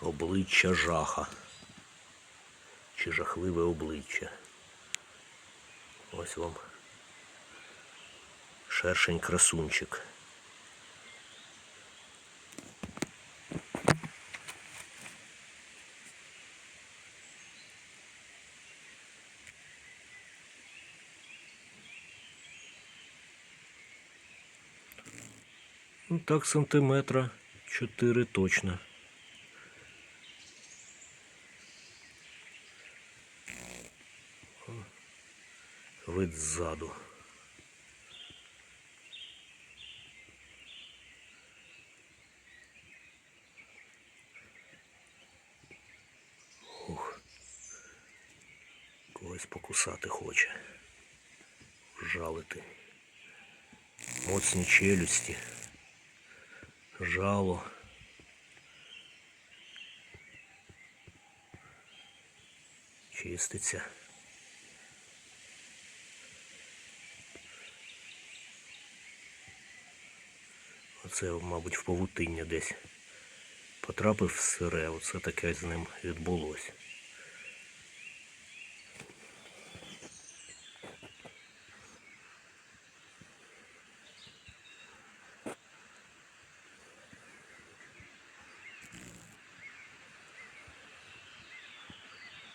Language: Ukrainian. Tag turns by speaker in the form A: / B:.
A: обличчя жаха. Чи жахливе обличчя. Ось вам шершень красунчик. Ну так сантиметра 4 точно. Вид ззаду. Ух. Когось покусати хоче. Жалити. Моцні челюсті. Жало. Чиститься. Оце, мабуть, в павутиння десь потрапив сире, оце таке з ним відбулося.